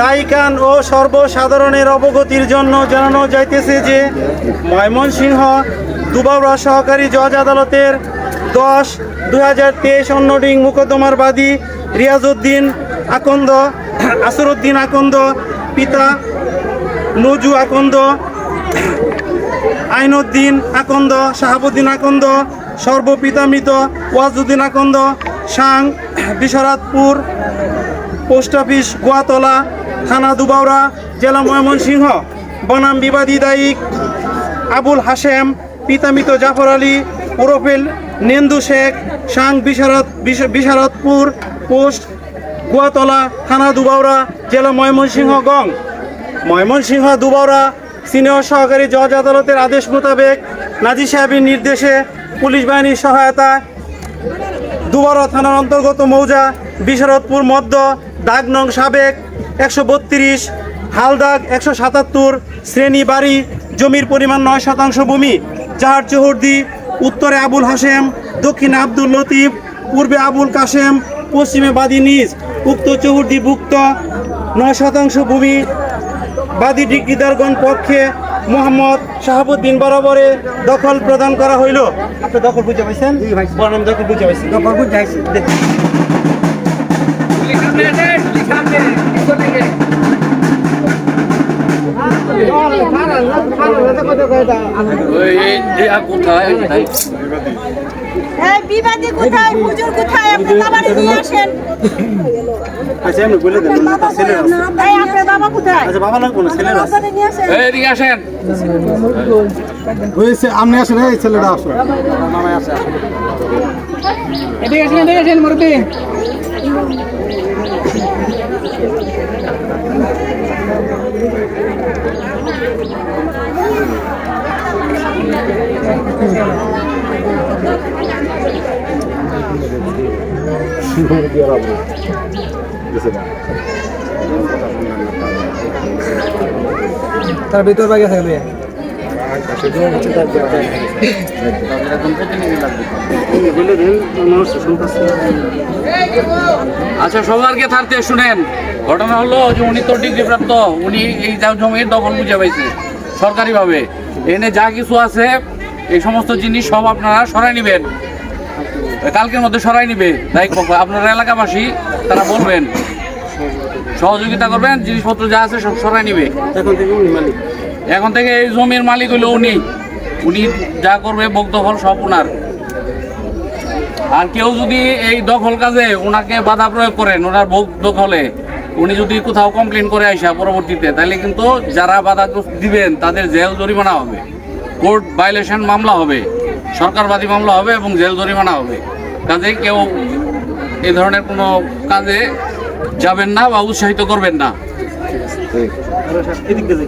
দায়িকান ও সর্বসাধারণের অবগতির জন্য জানানো যাইতেছে যে ময়মনসিংহ দুবাবরা সহকারী জজ আদালতের দশ দু হাজার তেইশ অন্যডিং মোকদ্দমার বাদী রিয়াজউদ্দিন আকন্দ, আসরুদ্দিন আকন্দ, পিতা নজু আকন্দ, আইনউদ্দিন আকন্দ, শাহাবুদ্দিন আকন্দ, সর্বপিতামৃত ওয়াজুদ্দিন আকন্দ, সাং বিশ্বরাতপুর পোস্ট অফিস, গোয়াতলা, থানা দুবাউড়া জেলা ময়মনসিংহ, বনাম বিবাদী দায়িক আবুল হাশেম, পিতামিত জাফর আলী ওরফেল নেন্দু শেখ, সাং বিশারদ বিশ- বিশারদপুর, পোস্ট, গোয়াতলা, থানা দুবাউড়া জেলা ময়মনসিংহ, গং। ময়মনসিংহ দুবাউড়া সিনিয়র সহকারী জজ আদালতের আদেশ মোতাবেক নাজি সাহেবের নির্দেশে পুলিশ বাহিনীর সহায়তায় দুবারা থানার অন্তর্গত মৌজা, বিশারদপুর মধ্য দাগ নং সাবেক একশো বত্রিশ হালদাগ একশো সাতাত্তর শ্রেণি বাড়ি জমির পরিমাণ নয় শতাংশ ভূমি। জাহার চৌহদ্দি উত্তরে আবুল হাসেম দক্ষিণে আব্দুল লতিফ পূর্বে আবুল কাসেম পশ্চিমে বাদী নিজ। উক্ত চৌহদ্দি ভুক্ত নয় শতাংশ ভূমি। বাদী ডিগ্রিদারগণ পক্ষে মোহাম্মদ শাহাবুদ্দিন বরাবরে দখল প্রদান করা হইল। আপনি দখল বুঝে পাইছেন? দখল বুঝে পাইছেন? দখল বুঝে বিবাদী কোথায় হুজুর কোথায়? আপনি বাবারে নিয়ে আসেন। আচ্ছা এমনি বলে দেন ছেলের আছে। এই আপনার বাবা কোথায়? আচ্ছা বাবা লাগবো না ছেলের আছে বাবারে নিয়ে আসেন। এদিকে আসেন। হয়েছে আপনি আসেন এই ছেলেটা আসুন এদিকে আসেন এদিকে আসেন তার ভিতর বাগে থাকবে বলে দেন মানুষ শুনতেছে আচ্ছা সবারকে থাকতে শুনেন। ঘটনা হলো যে উনি তো ডিগ্রি প্রাপ্ত উনি এই জমির দখল বুঝে পাইছে, সরকারিভাবে। এনে যা কিছু আছে, এই সমস্ত জিনিস সব আপনারা সরাই নেবেন। কালকের মধ্যে সরাই নিবে। দায়িত্ব আপনারা এলাকাবাসী, তারা বলবেন। সহযোগিতা করবেন, জিনিসপত্র যা আছে সব সরাই নিবে। এখন থেকে উনি মালিক। এখন থেকে এই জমির মালিক হলো উনি। উনি যা করবে দখল সব ওনার আর কেউ যদি এই দখল কাজে ওনাকে বাধা প্রয়োগ করেন ওনার ভোগ দখলে, উনি যদি কোথাও কমপ্লেন করে আসা পরবর্তীতে, তাহলে কিন্তু যারা বাধা দিবেন, তাদের জেল জরিমানা হবে। কোর্ট ভাইলেশন মামলা হবে, সরকারবাদী মামলা হবে এবং জেল জরিমানা হবে। কাজে কেউ এই ধরনের কোনো কাজে যাবেন না বা উৎসাহিত করবেন না। এদিক দিয়ে